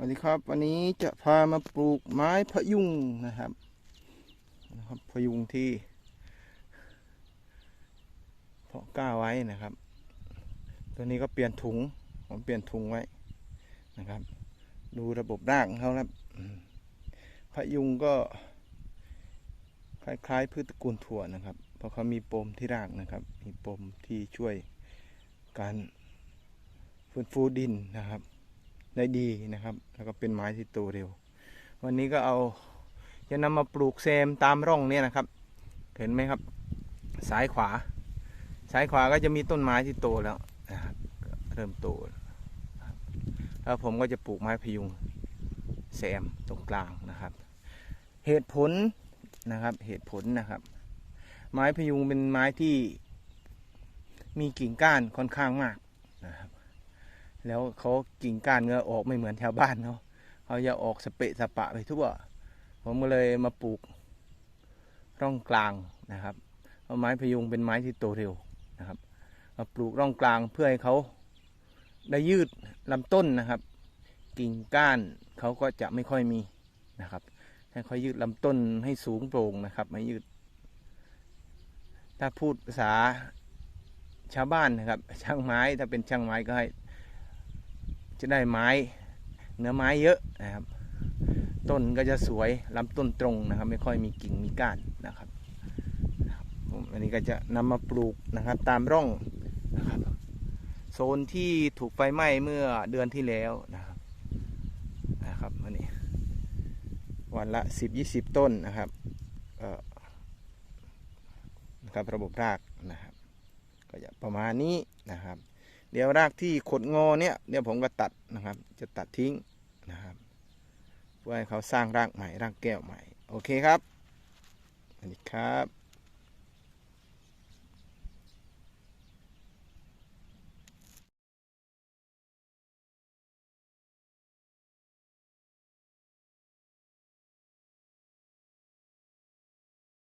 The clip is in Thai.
สวัสดีครับ วันนี้จะพามาปลูกไม้พะยุงนะครับนะครับพะยุงที่เพาะก้าไว้นะครับ ตัวนี้ก็เปลี่ยนถุงผมเปลี่ยนถุงไว้นะครับ ดูระบบรากเขาครับพะยุงก็คล้ายๆพืชตระกูลถั่วนะครับ เพราะเขามีปมที่รากนะครับ มีปมที่ช่วยการฟื้นฟูดินนะครับ ได้ดีนะครับ แล้วก็เป็นไม้ที่โตเร็ว วันนี้ก็เอาจะนำมาปลูกเซมตามร่องเนี่ยนะครับ เห็นไหมครับ ซ้ายขวา ซ้ายขวาก็จะมีต้นไม้ที่โตแล้วนะครับเริ่มโตแล้วนะครับแล้วผมก็จะปลูกไม้พยุงแซมตรงกลางนะครับ เหตุผลนะครับเหตุผลนะครับ ไม้พยุงเป็นไม้ที่มีกิ่งก้านค่อนข้างมากนะครับ แล้วเขากิ่งก้านเงือออกไม่เหมือนแถวบ้านเขาเขาจะออกสเปะสปะไปทั่ว ผมก็เลยมาปลูกร่องกลางนะครับเพราะไม้พยุงเป็นไม้ที่โตเร็วนะครับมาปลูกร่องกลางเพื่อให้เขาได้ยืดลำต้นนะครับ กิ่งก้านเขาก็จะไม่ค่อยมีนะครับให้เขายืดลำต้นให้สูงโปร่งนะครับไม่ยืด ถ้าพูดภาษาชาวบ้านนะครับ ช่างไม้ถ้าเป็นช่างไม้ก็ให้ จะได้ไม้เนื้อไม้เยอะนะครับ ต้นก็จะสวยลำต้นตรงนะครับ ไม่ค่อยมีกิ่งมีก้านนะครับอันนี้ก็จะนำมาปลูกนะครับตามร่องนะครับโซนที่ถูกไฟไหม้เมื่อเดือนที่แล้วนะครับนะครับอันนี้วันละสิบยี่สิบต้นนะครับเอ่อนะครับระบบรากนะครับ ก็จะประมาณนี้นะครับ เดี๋ยวรากที่ขดงอเนี่ยเดี๋ยวผมก็ตัดนะครับ จะตัดทิ้งนะครับ เพื่อให้เขาสร้างรากใหม่รากแก้วใหม่ โอเคครับสวัสดีครับ